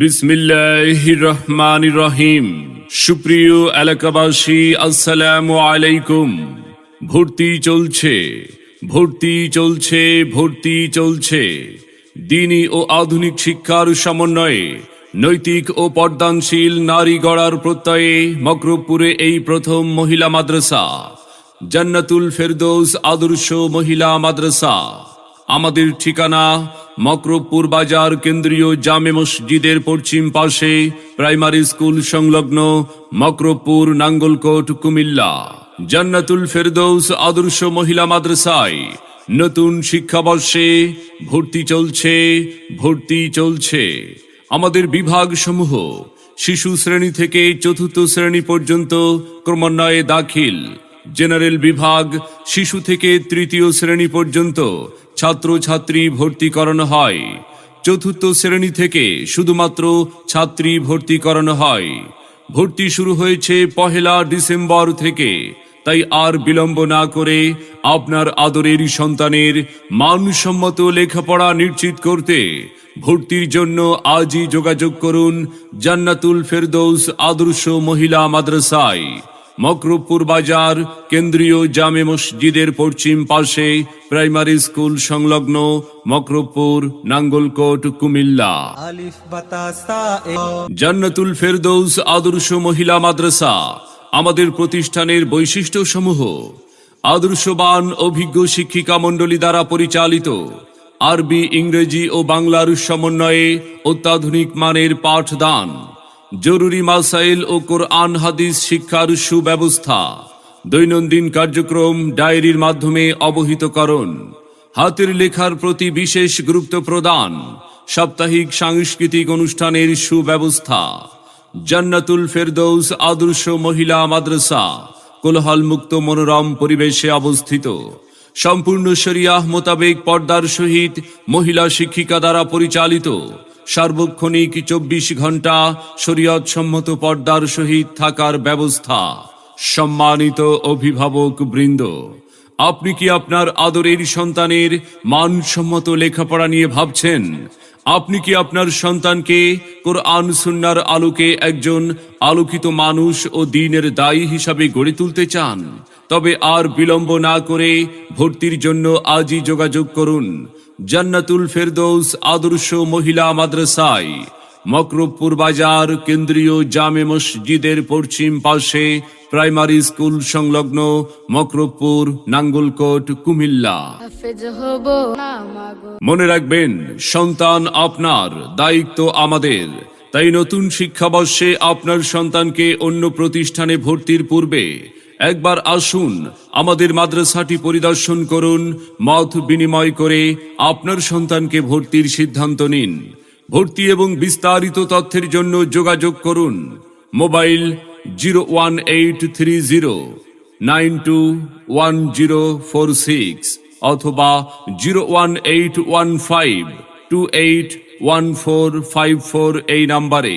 বিসমিল্লাহ রহমান রহিম সুপ্রিয় এলাকাবাসী, আসসালামু আলাইকুম। ভর্তি চলছে ভর্তি চলছে ভর্তি চলছে। দিনী ও আধুনিক শিক্ষার সমন্বয়ে নৈতিক ও পর্দানশীল নারী গড়ার প্রত্যয়ে মকরবপুরে এই প্রথম মহিলা মাদ্রাসা, জান্নাতুল ফেরদৌস আদর্শ মহিলা মাদ্রাসা। আমাদের ঠিকানা মকরবপুর বাজার কেন্দ্রীয় জামে মসজিদের পশ্চিম পাশে প্রাইমারি স্কুল সংলগ্ন মকরবপুর নাঙ্গলকোট, কুমিল্লা। জান্নাতুল ফেরদৌস আদর্শ মহিলা মাদ্রাসায় নতুন শিক্ষাবর্ষে ভর্তি চলছে ভর্তি চলছে। আমাদের বিভাগ সমূহ শিশু শ্রেণি থেকে চতুর্থ শ্রেণি পর্যন্ত ক্রমান্বয়ে দাখিল। জেনারেল বিভাগ শিশু থেকে তৃতীয় শ্রেণি পর্যন্ত ছাত্র ছাত্রী ভর্তি করানো হয়। চতুর্থ শ্রেণি থেকে শুধুমাত্র ছাত্রী ভর্তি করানো হয়। ভর্তি শুরু হয়েছে পহেলা ডিসেম্বর থেকে। তাই আর বিলম্ব না করে আপনার আদরের সন্তানের মানসম্মত লেখাপড়া নিশ্চিত করতে ভর্তির জন্য আজই যোগাযোগ করুন জান্নাতুল ফেরদৌস আদর্শ মহিলা মাদ্রাসায়। মকরবপুর বাজার কেন্দ্রীয় জামে মসজিদের পশ্চিম পাশে প্রাইমারি স্কুল সংলগ্ন মকরবপুর নাঙ্গলকোট কুমিল্লা। জান্নাতুল ফেরদৌস আদর্শ মহিলা মাদ্রাসা আমাদের প্রতিষ্ঠানের বৈশিষ্ট্য সমূহ আদর্শবান অভিজ্ঞ শিক্ষিকা মণ্ডলী দ্বারা পরিচালিত আরবি ইংরেজি ও বাংলার সমন্বয়ে অত্যাধুনিক মানের পাঠদান। জরুরি মাসাইল ও কোরআন, হাদিস, শিক্ষার সুব্যবস্থা। দৈনন্দিন কার্যক্রম ডায়েরির মাধ্যমে অবহিতকরণ। হাতের লেখার প্রতি বিশেষ গুরুত্ব প্রদান। সাপ্তাহিক সাংস্কৃতিক অনুষ্ঠানের সুব্যবস্থা। জান্নাতুল ফেরদৌস আদর্শ মহিলা মাদ্রাসা কোলাহল মুক্ত মনোরম পরিবেশে অবস্থিত। সম্পূর্ণ শরিয়াহ মোতাবেক পর্দার সহিত মহিলা শিক্ষিকা দ্বারা পরিচালিত। সার্বক্ষণিক চব্বিশ ঘণ্টা শরীয়ত সম্মত পর্দার সহিত থাকার ব্যবস্থা। সম্মানিত অভিভাবক বৃন্দ, আপনি কি আপনার আদরের সন্তানের মানসম্মত লেখাপড়া নিয়ে ভাবছেন? আপনি কি আপনার সন্তানকে কোরআন সুন্নার আলোকে একজন আলোকিত মানুষ ও দিনের দায়ী হিসাবে গড়ে তুলতে চান? তবে আর বিলম্ব না করে ভর্তির জন্য আজই যোগাযোগ করুন জান্নাতুল ফেরদৌস আদর্শ মহিলা মাদ্রাসায় মকরবপুর বাজার কেন্দ্রীয় জামে মসজিদের পশ্চিম পাশে প্রাইমারি স্কুল সংলগ্ন মকরবপুর নাঙ্গলকোট কুমিল্লা। মনে রাখবেন সন্তান আপনার দায়িত্ব আমাদের। তাই নতুন শিক্ষাবর্ষে আপনার সন্তানকে অন্য প্রতিষ্ঠানে ভর্তির পূর্বে একবার আসুন আমাদের মাদ্রাসাটি পরিদর্শন করুন, মত বিনিময় করে আপনার সন্তানকে ভর্তির সিদ্ধান্ত নিন। ভর্তি এবং বিস্তারিত তথ্যের জন্য যোগাযোগ করুন। Mobile zero one eight three zero, nine two one zero four six অথবা zero one eight one five two eight one four five four এই নাম্বারে।